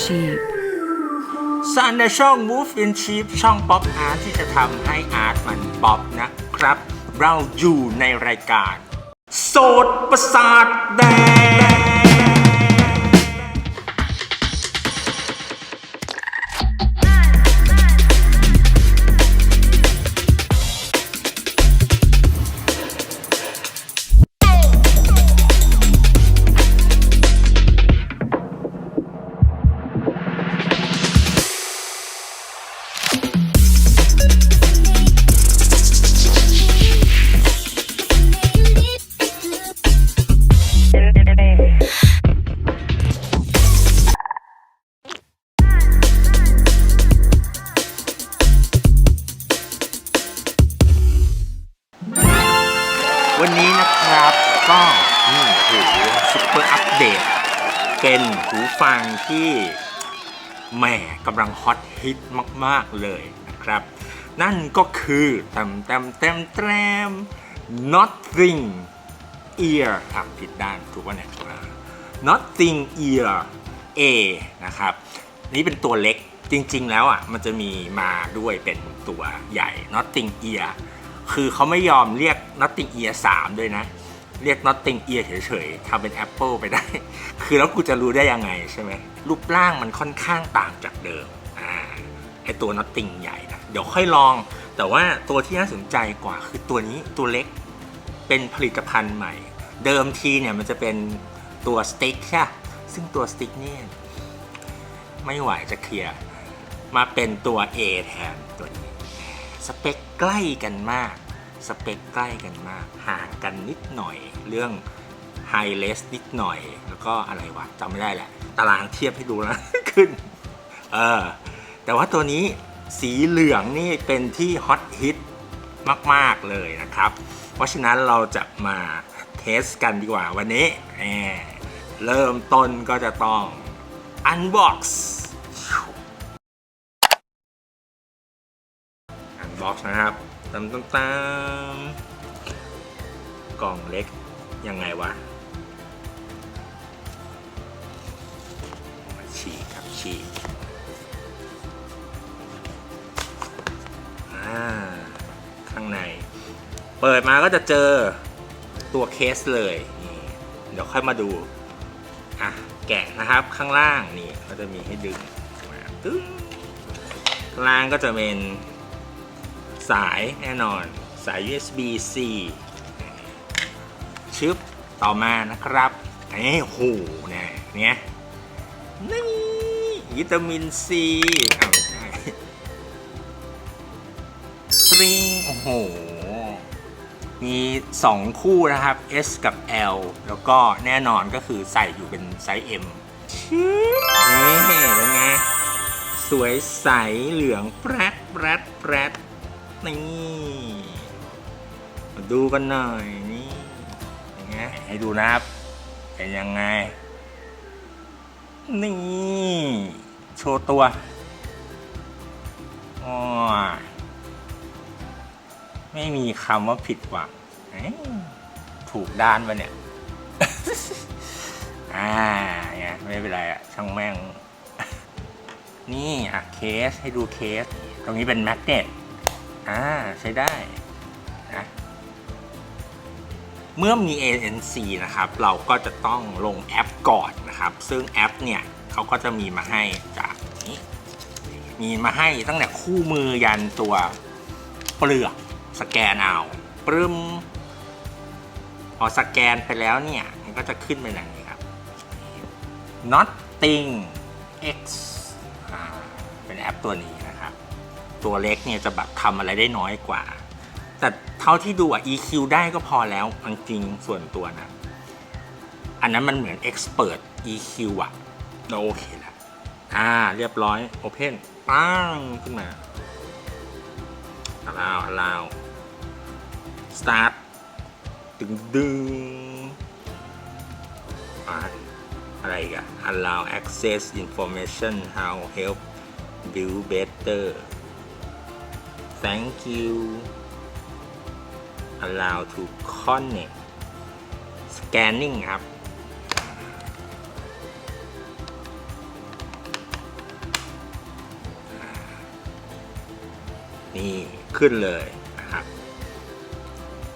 sheep. สันในช่อง Move in Cheap ช่องป๊อปอาร์ตที่จะทำให้อาร์ตมันป๊อปนะครับ เราอยู่ในรายการ โสดประสาทแดง งที่แหม่กำลังฮอตฮิตมาก ๆ เลยนะครับ นั่นก็คือเต็มเต็มเต็มเต็ม nothing ear อะผิดด้านถูกป่ะเนี่ย nothing ear A นะครับ นี่เป็นตัวเล็กจริง ๆ แล้วอะมันจะมีมาด้วยเป็นตัวใหญ่ nothing ear คือเขาไม่ยอมเรียก nothing ear 3 ด้วยนะ เรียก nothing ear เฉยๆทำเป็น Apple ไปได้ คือแล้วกูจะรู้ได้ยังไงใช่ไหมรูปร่างมันค่อนข้างต่างจากเดิมอ่าไอตัว nothing ใหญ่นะเดี๋ยวค่อยลอง แต่ว่าตัวที่น่าสนใจกว่าคือตัวนี้ตัวเล็กเป็นผลิตภัณฑ์ใหม่ เดิมทีเนี่ยมันจะเป็นตัวสติ๊กใช่ซึ่งตัวสติ๊กเนี่ยไม่ไหวจะเคลียร์มาเป็นตัว A แทนตัวนี้ สเปคใกล้กันมาก สเปคใกล้กันมาก ห่างกันนิดหน่อย เรื่องไฮเลสนิดหน่อย แล้วก็อะไรวะจำไม่ได้แหละ ตารางเทียบให้ดูนะขึ้น เออ แต่ว่าตัวนี้สีเหลืองนี่เป็นที่ฮอตฮิตมาก ๆ เลยนะครับ เพราะฉะนั้นเราจะมาเทสกันดีกว่าวันนี้ เริ่มต้นก็จะต้อง Unbox อันบ็อกซ์นะครับ ตามตามตามกล่องเล็ก ยังไงวะมาฉีกครับฉีกอ่าข้างใน เปิดมาก็จะเจอตัวเคสเลยนี่เดี๋ยวค่อยมาดู อะ แกะนะครับข้างล่างนี่ก็จะมีให้ดึงมาตึ้งข้างล่างก็จะเป็น สายแน่นอนสาย USB C ชึบต่อมานะครับเอ้โหเนี่ยเนี่ยนี่วิตามินซีอ้าไม่ใช่สริงโอ้โห มี 2 คู่นะครับ S กับ L แล้วก็แน่นอนก็คือใส่อยู่เป็นไซส์ M ชิบนี่เป็นไงสวยใสเหลืองแปรดแปรดแปรด นี่มาดูกันหน่อยนี่อย่างเงี้ยให้ดูนะครับเป็นยังไง นี่ โชว์ตัวอ๋อไม่มีคำว่าผิดหวังถูกด้านปะเนี่ย อ่าเนี่ยไม่เป็นไรอะช่างแม่ง นี่อะเคสให้ดูเคส ตรงนี้เป็นแมกเนต อ่าใช้ได้นะเมื่อมี ANC นะครับ เราก็จะต้องลงแอปก่อนนะครับ ซึ่งแอปเนี่ยเขาก็จะมีมาให้จากนี้มีมาให้ตั้งแต่คู่มือยันตัวเปลือกสแกนเอาปรึมพอสแกนไปแล้วเนี่ย มันก็จะขึ้นไปอย่างนี้ครับ Nothing X เป็นแอปตัวนี้ ตัวเล็กเนี่ยจะแบบทำอะไรได้น้อยกว่า แต่เท่าที่ดูอะ EQ ได้ก็พอแล้วจริงๆส่วนตัวนะ อันนั้นมันเหมือน Expert EQ อะเราโอเคแล้วอ่า เรียบร้อย Open ปังขึ้นมา allow allow start ดึงดึงอ่าอะไรอีกอะ allow access information how help build better thank you allow to connect scanning ครับ นี่ขึ้นเลยนะครับ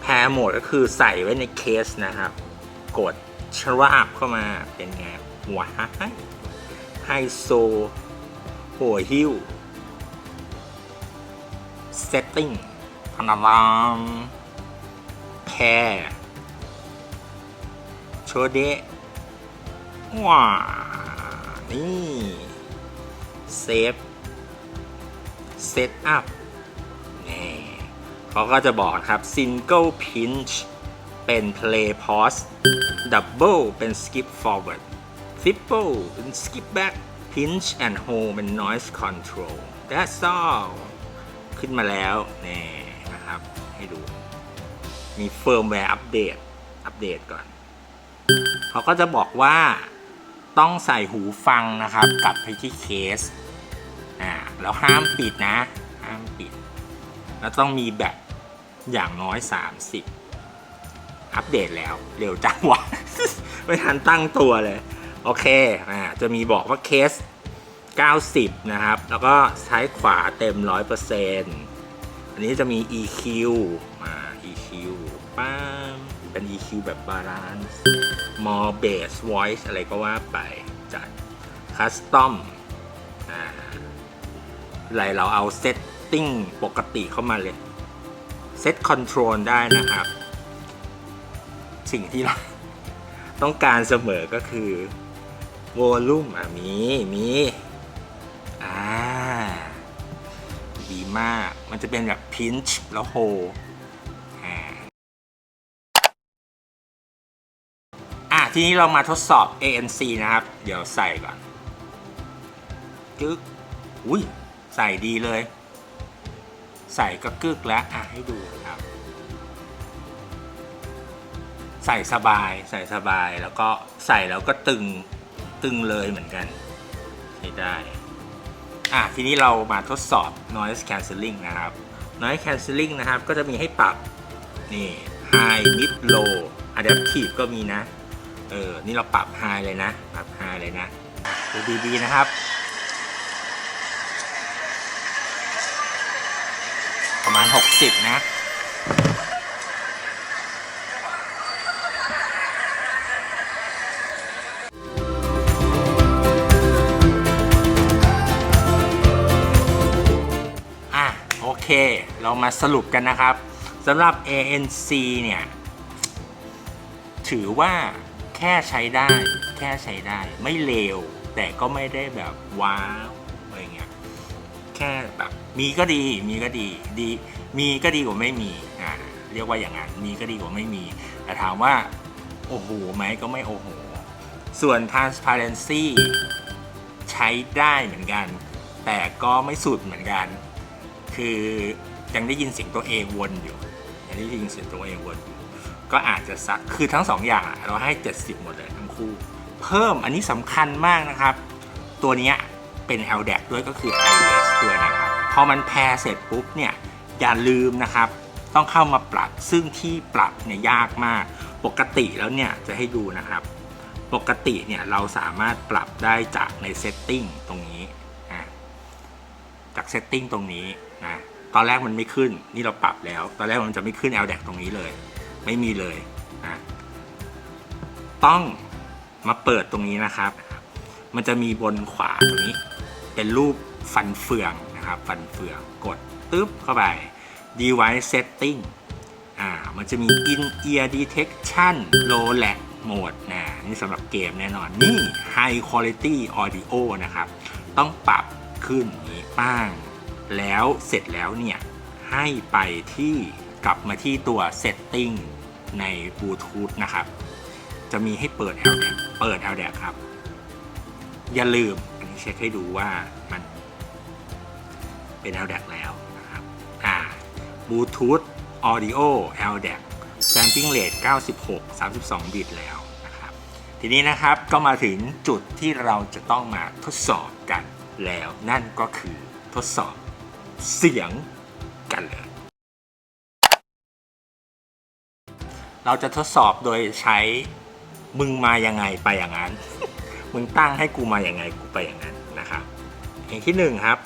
แพรโหมดก็คือใส่ไว้ในเคสนะครับ กดชราบเข้ามาเป็นไงหัว้าไฮโซหัวหิ้ว setting พนาลามแพรโชเดะว้านี่เซฟเซตอัพนี่เขาก็จะบอกครับ single pinch เป็น play pause double เป็น skip forward triple เป็น skip back pinch and hold เป็น noise control that's all ขึ้นมาแล้วนี่นะครับ ให้ดู มีเฟิร์มแวร์อัปเดต อัปเดตก่อน เขาก็จะบอกว่าต้องใส่หูฟังนะครับกลับไปที่เคสอ่าแล้วห้ามปิดนะ ห้ามปิด แล้วต้องมีแบตอย่างน้อย 30 อัปเดตแล้ว เร็วจังวะ ไม่ทันตั้งตัวเลย โอเคอ่าจะมีบอกว่าเคส 90 นะครับ แล้วก็ซ้ายขวาเต็ม 100%อันนี้จะมี EQ อ่า EQ ป้ามเป็น EQ แบบ balance more bass voice อะไรก็ว่าไปจัด custom อ่าอะไรเราเอา setting ปกติเข้ามาเลย set control ได้นะครับ สิ่งที่เราต้องการเสมอก็คือ volume อะมี มี มาก มันจะเป็นแบบ pinch แล้ว hold อะทีนี้เรามาทดสอบ ANC นะครับ เดี๋ยวใส่ก่อนกึกอุ้ยใส่ดีเลย ใส่ก็กึกแล้วอะให้ดูครับ ใส่สบายใส่สบายแล้วก็ใส่แล้วก็ตึงตึงเลยเหมือนกันใช้ได้ อะทีนี้เรามาทดสอบ noise cancelling นะครับ noise cancelling นะครับ ก็จะมีให้ปรับ นี่ high mid low adaptive ก็มีนะ เออ นี่เราปรับ high เลยนะ ปรับ high เลยนะดูดีๆนะครับประมาณ 60 นะ เรามาสรุปกันนะครับสำหรับ ANC เนี่ย ถือว่าแค่ใช้ได้ แค่ใช้ได้ ไม่เลว แต่ก็ไม่ได้แบบว้าวอะไรเงี้ยแค่แบบมีก็ดีมีก็ดีดี มีก็ดีกว่าไม่มีอ่าเรียกว่าอย่างนั้นมีก็ดีกว่าไม่มี แต่ถามว่า โอ้โหไหมก็ไม่โอ้โห ส่วน transparency ใช้ได้เหมือนกัน แต่ก็ไม่สุดเหมือนกัน คือ ยังได้ยินเสียงตัวเองวนอยู่ยังได้ยินเสียงตัวเองวนอยู่ก็อาจจะสักคือทั้งสองอย่างเราให้ 70 หมดเลยทั้งคู่ เพิ่มอันนี้สำคัญมากนะครับ ตัวนี้เป็น LDAC ด้วยก็คือ iOS ด้วยนะครับ พอมันแพรเสร็จปุ๊บเนี่ยอย่าลืมนะครับ ต้องเข้ามาปรับซึ่งที่ปรับเนี่ยยากมาก ปกติแล้วเนี่ยจะให้ดูนะครับ ปกติเนี่ยเราสามารถปรับได้จากใน setting ตรงนี้อะจาก setting ตรงนี้นะ ตอนแรกมันไม่ขึ้น นี่เราปรับแล้ว ตอนแรกมันจะไม่ขึ้น LDAC ตรงนี้เลย ไม่มีเลยนะต้องมาเปิดตรงนี้นะครับ มันจะมีบนขวาตรงนี้ เป็นรูปฟันเฟืองนะครับ ฟันเฟืองกดตึ๊บเข้าไป device setting อ่า มันจะมี in ear detection low lag mode นะ นี่สำหรับเกมแน่นอน นี่ high quality audio นะครับ ต้องปรับขึ้นนี้ป้าง แล้วเสร็จแล้วเนี่ยให้ไปที่กลับมาที่ตัว setting ใน Bluetooth นะครับ จะมีให้เปิด LDAC เปิด LDAC ครับ อย่าลืม อันนี้เช็คให้ดูว่ามันเป็น LDAC แล้วนะครับ อ่า Bluetooth Audio LDAC Sampling Rate 96 32 บิตแล้วนะครับ ทีนี้นะครับก็มาถึงจุดที่เราจะต้องมาทดสอบกันแล้วนั่นก็คือทดสอบ เสียงกันเลย เราจะทดสอบโดยใช้มึงมายังไงไปอย่างนั้น มึงตั้งให้กูมาอย่างไงกูไปอย่างนั้นนะครับอย่างที่หนึ่งครับ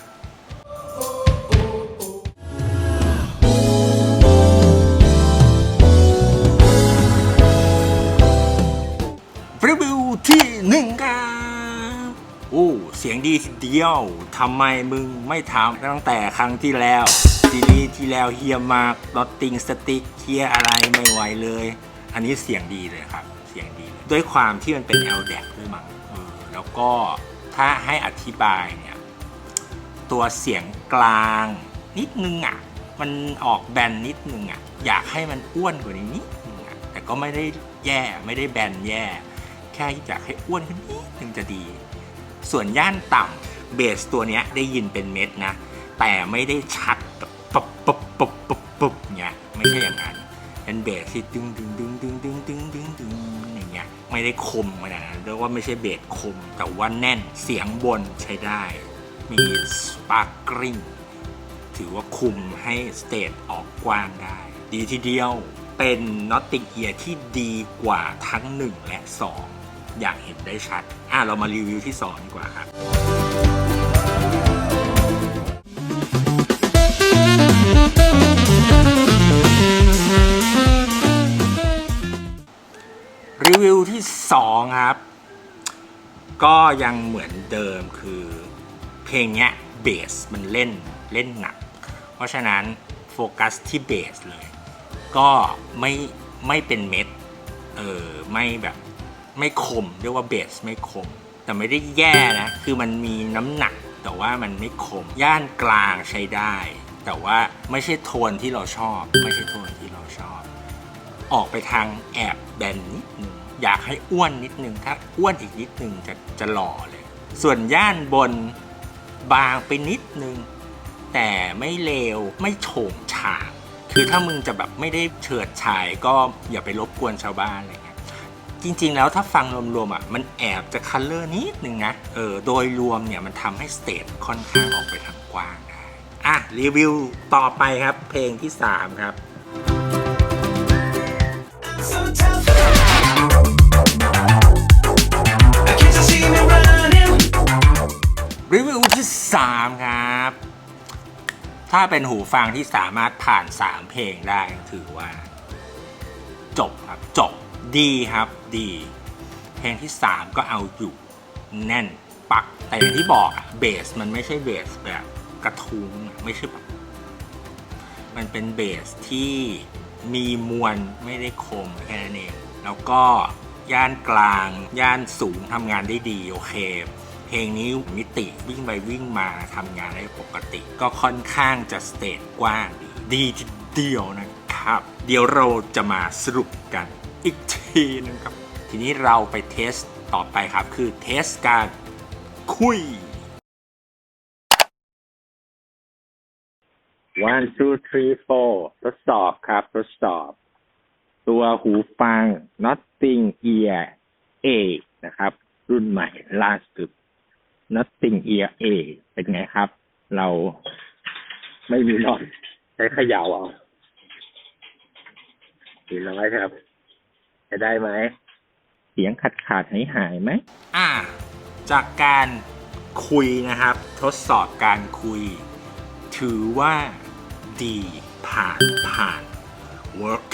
ดีทีเดียวทำไมมึงไม่ทำตั้งแต่ครั้งที่แล้วซีรีส์ที่แล้วเฮียมากลอตติงสติ๊กเฮียอะไรไม่ไหวเลย อันนี้เสียงดีเลยครับ เสียงดี ด้วยความที่มันเป็น l d a c ด้วยมั้งเออแล้วก็ถ้าให้อธิบายเนี่ย ตัวเสียงกลางนิดนึงอะ มันออกแบนนิดนึงอะ อยากให้มันอ้วนกว่านี้นิดนึงอะ แต่ก็ไม่ได้แย่ไม่ได้แบนแย่ แค่อยากให้อ้วนขึ้นนิดนึงจะดี ส่วนย่านต่ำเบสตัวนี้ได้ยินเป็นเม็ดนะ แต่ไม่ได้ชัดแบบปุ๊บปุ๊บปุ๊บปุ๊บปุ๊บเงี้ยไม่ใช่อย่างนั้นเป็นเบสที่ดึงดึงดึงดึงดึงดึงดึงดึงอย่างเงี้ยไม่ได้คมขนาดนั้นเรียกว่าไม่ใช่เบสคม แต่ว่าแน่นเสียงบนใช้ได้ มีสปาร์กริงถือว่าคุมให้สเตจออกกว้างได้ ดีทีเดียวเป็น Notting Ear ที่ดีกว่าทั้ง 1 และ 2 อย่างเห็นได้ชัด อะเรามารีวิวที่2ดีกว่าครับ รีวิวที่2ครับ ก็ยังเหมือนเดิมคือเพลงเนี้ยเบสมันเล่นเล่นหนัก เพราะฉะนั้นโฟกัสที่เบสเลย ก็ไม่ไม่เป็นเม็ด เออไม่แบบ ไม่คม เรียกว่าเบสไม่คม แต่ไม่ได้แย่นะ คือมันมีน้ำหนัก แต่ว่ามันไม่คม ย่านกลางใช้ได้ แต่ว่าไม่ใช่โทนที่เราชอบ ไม่ใช่โทนที่เราชอบ ออกไปทางแอบแบนนิดนึงอยากให้อ้วนนิดนึงถ้าอ้วนอีกนิดนึงจะจะหล่อเลย ส่วนย่านบนบางไปนิดนึง แต่ไม่เลวไม่โฉงฉางคือถ้ามึงจะแบบไม่ได้เฉิดฉายก็อย่าไปรบกวนชาวบ้านเงี้ย จริงๆ แล้วถ้าฟังรวมๆอะมันแอบจะคัลเลอร์นิดนึงนะ เออโดยรวมเนี่ยมันทำให้สเตจค่อนข้างออกไปทางกว้างได้อะ รีวิวต่อไปครับ เพลงที่ 3 ครับ รีวิวที่ 3 ครับ ถ้าเป็นหูฟังที่สามารถผ่าน 3 เพลงได้ถือว่า จบครับ จบ ดีครับดี เพลงที่ 3 ก็เอาอยู่ แน่นปักแต่อย่างที่บอกอะเบสมันไม่ใช่เบสแบบกระทุ้งไม่ใช่แบบมันเป็นเบสที่มีมวลไม่ได้คมแค่นั้นเองแล้วก็ย่านกลาง ย่านสูงทำงานได้ดีโอเค เพลงนี้มิติวิ่งไปวิ่งมาทำงานได้ปกติ ก็ค่อนข้างจะสเตจกว้างดีดีทีเดียวนะครับ เดี๋ยวเราจะมาสรุปกัน อีกทีนึงครับ ทีนี้เราไปเทสต่อไปครับ คือเทสการคุย one two three four ทดสอบครับ ทดสอบ ตัวหูฟัง Nothing Ear A นะครับ รุ่นใหม่ล่าสุด Nothing Ear A เป็นไงครับ เราไม่มีนอนใช้เขย่าเอาดีร้อยครับ จะได้ไหม เสียงขาดขาดหายหายไหม อ่า จากการคุยนะครับ ทดสอบการคุย ถือว่าดีผ่านผ่าน work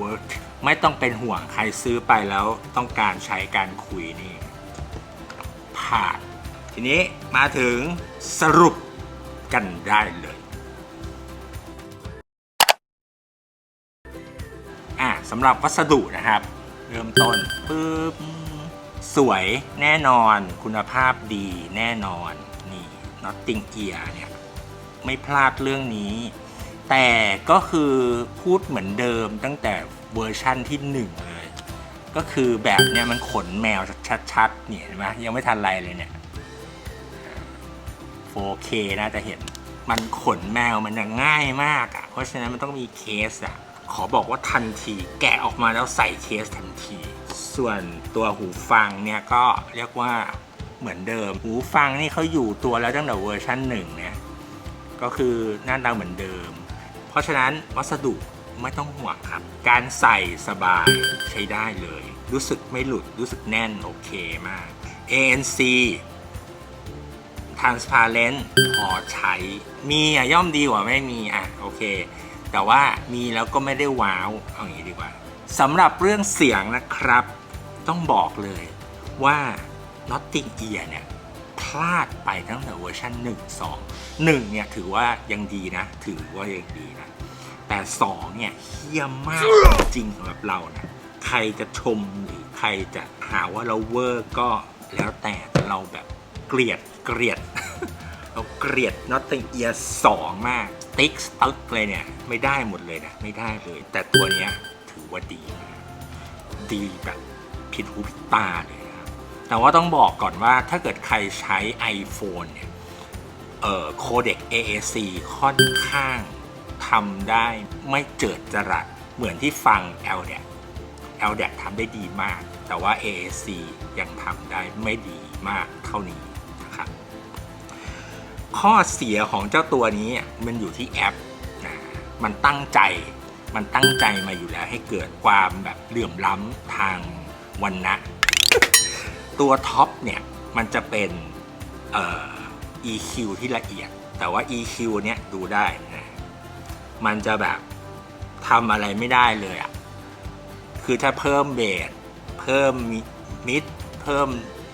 work ไม่ต้องเป็นห่วงใครซื้อไปแล้วต้องการใช้การคุยนี่ ผ่าน ทีนี้มาถึงสรุปกันได้เลย อะสำหรับวัสดุนะครับ เริ่มต้นปึ๊บสวยแน่นอนคุณภาพดีแน่นอนนี่ Notting Ear เนี่ยไม่พลาดเรื่องนี้ แต่ก็คือพูดเหมือนเดิมตั้งแต่เวอร์ชั่นที่หนึ่งเลย ก็คือแบบเนี้ยมันขนแมวชัดๆเนี่ยเห็นไหมยังไม่ทันไรเลยเนี่ย 4K น่าจะเห็นมันขนแมวมันยังง่ายมากอะ่ะ เพราะฉะนั้นมันต้องมีเคสอะ่ะ ขอบอกว่าทันที แกะออกมาแล้วใส่เคสทันที ส่วนตัวหูฟังเนี่ยก็เรียกว่าเหมือนเดิม หูฟังนี่เขาอยู่ตัวแล้วตั้งแต่เวอร์ชันหนึ่งเนี่ยก็คือหน้าตาเหมือนเดิม เพราะฉะนั้นวัสดุไม่ต้องห่วงครับ การใส่สบายใช้ได้เลย รู้สึกไม่หลุดรู้สึกแน่นโอเคมาก ANC transparent พอใช้มีอะย่อมดีกว่าไม่มีอะโอเค แต่ว่ามีแล้วก็ไม่ได้ว้าวเอาอย่างนี้ดีกว่าสำหรับเรื่องเสียงนะครับ ต้องบอกเลยว่า Notting Ear เนี่ยพลาดไปตั้งแต่เวอร์ชัน1 2 1เนี่ยถือว่ายังดีนะ ถือว่ายังดีนะ แต่ 2 เนี่ยเฮี้ยมมากจริงสำหรับเรานะ ใครจะชมหรือใครจะหาว่าเราเวอร์ก็แล้วแต่เราแบบเกลียดเกลียด เกลียด Notting Ear 2มาก ติ๊กตึกเลยเนี่ย ไม่ได้หมดเลยนะ ไม่ได้เลย แต่ตัวเนี้ยถือว่าดีดีแบบผิดหูผิดตาเลยนะครับแต่ว่าต้องบอกก่อนว่าถ้าเกิดใครใช้ iPhone เนี่ยเอ่อโคเด็ก AAC ค่อนข้างทำได้ไม่เจิดจรัสเหมือนที่ฟัง LDAC LDAC ทำได้ดีมาก แต่ว่า AAC ยังทำได้ไม่ดีมากเท่านี้ ข้อเสียของเจ้าตัวนี้มันอยู่ที่แอปนะมันตั้งใจ มันตั้งใจมาอยู่แล้วให้เกิดความแบบเหลื่อมล้ำทางวันนะตัวท็อปเนี่ย มันจะเป็นเอ่อ EQ ที่ละเอียด แต่ว่า EQ เนี่ยดูได้นะ มันจะแบบทำอะไรไม่ได้เลยอะ่ะ คือถ้าเพิ่มเบส เพิ่มมิด เพิ่ม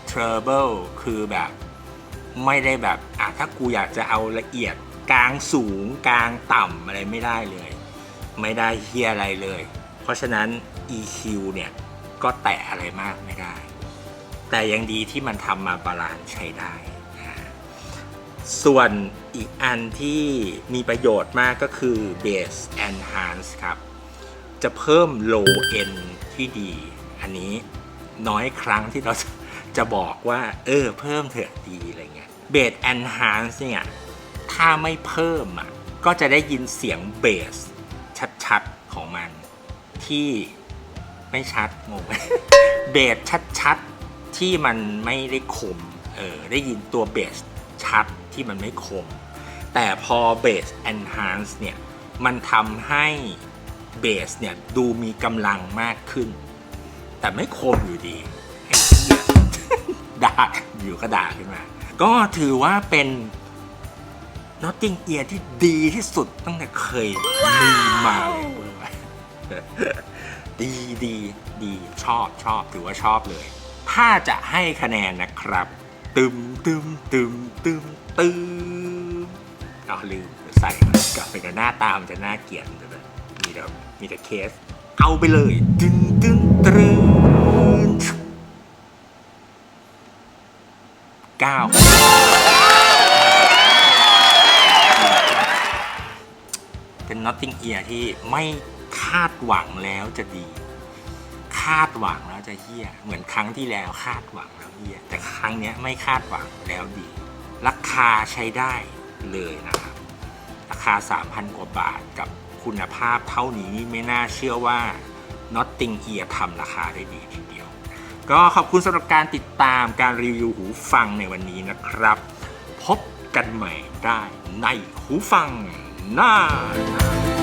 เทรเบิลคือแบบ ไม่ได้แบบอะถ้ากูอยากจะเอาละเอียดกลางสูงกลางต่ำอะไรไม่ได้เลย ไม่ได้เฮียอะไรเลย เพราะฉะนั้น EQ เนี่ย ก็แตะอะไรมากไม่ได้ แต่ยังดีที่มันทำมาบาลานซ์ใช้ได้นะฮะส่วนอีกอันที่มีประโยชน์มากก็คือ Bass Enhance ครับ จะเพิ่ม low end ที่ดี อันนี้น้อยครั้งที่เราจะ จะบอกว่า เออ เพิ่มเถอะดีอะไรเงี้ย Bass Enhance เนี่ย ถ้าไม่เพิ่มอะ ก็จะได้ยินเสียงเบสชัดๆ ของมัน ที่ไม่ชัดงงไหมเบสชัดๆ ที่มันไม่ได้คมเออได้ยินตัวเบสชัดที่มันไม่คม แต่พอเบส enhance เนี่ย มันทำให้เบสเนี่ย ดูมีกำลังมากขึ้น แต่ไม่คมอยู่ดี ด่าอยู่ก็ด่าขึ้นมา ก็ถือว่าเป็น Notting Ear ที่ดีที่สุดตั้งแต่เคยมีมาเลยเว้ยดีดีดีชอบชอบถือว่าชอบเลย ถ้าจะให้คะแนนนะครับ ตึมตึมตึมตึมตึมเอาลืมใส่กลับไปกับหน้าตามนจะน่าเกลียดมีแต่มีแต่เคส เอาไปเลย ตึงตึง เป็น Notting Ear ที่ไม่คาดหวังแล้วจะดี คาดหวังแล้วจะเฮี้ย เหมือนครั้งที่แล้วคาดหวังแล้วเฮี้ย แต่ครั้งนี้ไม่คาดหวังแล้วดี ราคาใช้ได้เลยนะครับ ราคา 3,000 กว่าบาทกับคุณภาพเท่านี้ไม่น่าเชื่อว่า Notting Ear ทำราคาได้ดีทีเดียว ก็ขอบคุณสำหรับการติดตามการรีวิวหูฟังในวันนี้นะครับ พบกันใหม่ได้ในหูฟังหน้าหน้า